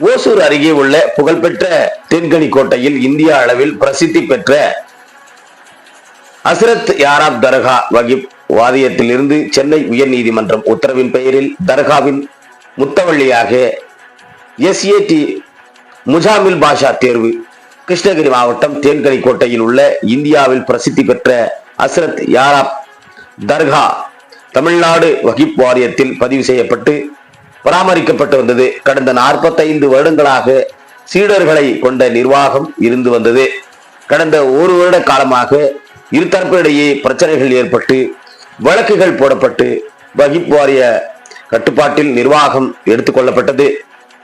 ஓசூர் அருகே உள்ள புகழ்பெற்ற தென்கனி கோட்டையில் இந்திய அளவில் பிரசித்தி பெற்ற அசரத் யாராப் தர்கா வகிப் வாதியத்திலிருந்து சென்னை உயர்நீதிமன்றம் உத்தரவின் பெயரில் தர்காவின் முத்தவள்ளியாக எஸ்ஏடி முஜாமில் பாஷா தேர்வு கிருஷ்ணகிரி மாவட்டம் தேன்கனி கோட்டையில் உள்ள இந்தியாவில் பிரசித்தி பெற்ற அசரத் யாராப் தர்கா தமிழ்நாடு வகிப் வாரியத்தில் பதிவு செய்யப்பட்டு பராமரிக்கப்பட்டு வந்தது. கடந்த 45 வருடங்களாக சீடர்களை கொண்ட நிர்வாகம் இருந்து வந்தது. கடந்த ஒரு வருட காலமாக இருதரப்பிடையே பிரச்சனைகள் ஏற்பட்டு வழக்குகள் போடப்பட்டு வகிப் வாரிய கட்டுப்பாட்டில் நிர்வாகம் எடுத்துக்கொள்ளப்பட்டது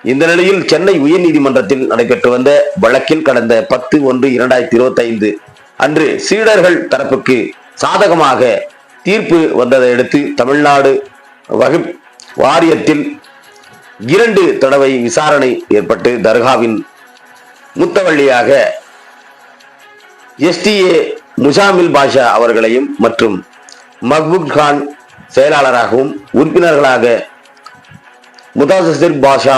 இந்த நிலையில் சென்னை உயர்நீதிமன்றத்தில் நடைபெற்று வந்த வழக்கில் கடந்த பத்து ஒன்று இரண்டாயிரத்தி இருபத்தி ஐந்து அன்று சீடர்கள் தரப்புக்கு சாதகமாக தீர்ப்பு வந்ததை அடுத்து தமிழ்நாடு வகுப் வாரியத்தில் இரண்டு தடவை விசாரணை ஏற்பட்டு தர்காவின் முத்தவள்ளியாக எஸ்டிஏ முசாமில் பாஷா அவர்களையும் மற்றும் மக்பூல் கான் செயலாளராகவும் உறுப்பினர்களாக முதாசிர் பாஷா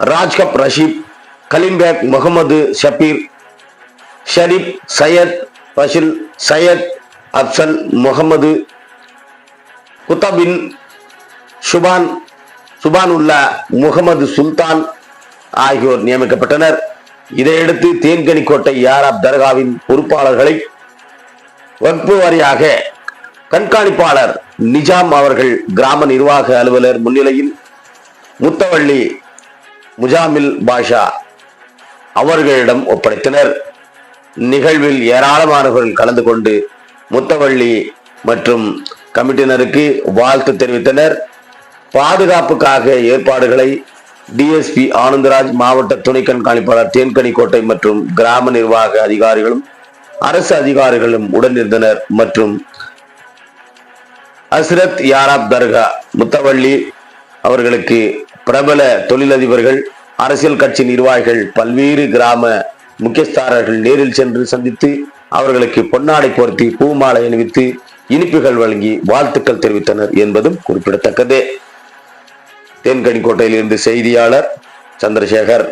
ராஜ்கப் ரஷீப் கலிம்பேக் முகமது ஷபீர் ஷரீப் சையத் பஷில் சையத் அப்சல் முகமது குத்தபின் சுபான் சுபானுல்லா முகமது சுல்தான் ஆகியோர் நியமிக்கப்பட்டனர். இதையடுத்து தேன்கனிக்கோட்டை யாராப் தர்காவின் பொறுப்பாளர்களை வகுப்பு வாரியாக கண்காணிப்பாளர் நிஜாம் அவர்கள் கிராம நிர்வாக அலுவலர் முன்னிலையில் முத்தவள்ளி முஜாமில் பாஷா அவர்களிடம் ஒப்படைத்தனர். நிகழ்வில் ஏராளமானவர்கள் கலந்து கொண்டு முத்தவள்ளி மற்றும் கமிட்டினருக்கு வாழ்த்து தெரிவித்தனர். பாதுகாப்புக்காக ஏற்பாடுகளை டிஎஸ்பி ஆனந்தராஜ் மாவட்ட துணை கண்காணிப்பாளர் தேன்கனிக்கோட்டை மற்றும் கிராம நிர்வாக அதிகாரிகளும் அரசு அதிகாரிகளும் உடனிருந்தனர் மற்றும் அஸ்ரத் யாராப் தர்கா முத்தவள்ளி அவர்களுக்கு பிரபல தொழிலதிபர்கள் அரசியல் கட்சி நிர்வாகிகள் பல்வேறு கிராம முக்கியஸ்தாரர்கள் நேரில் சென்று சந்தித்து அவர்களுக்கு பொன்னாடை போர்த்தி பூமாலை அணிவித்து இனிப்புகள் வழங்கி வாழ்த்துக்கள் தெரிவித்தனர் என்பதும் குறிப்பிடத்தக்கது. தேன்கனிக்கோட்டையிலிருந்து செய்தியாளர் சந்திரசேகர்.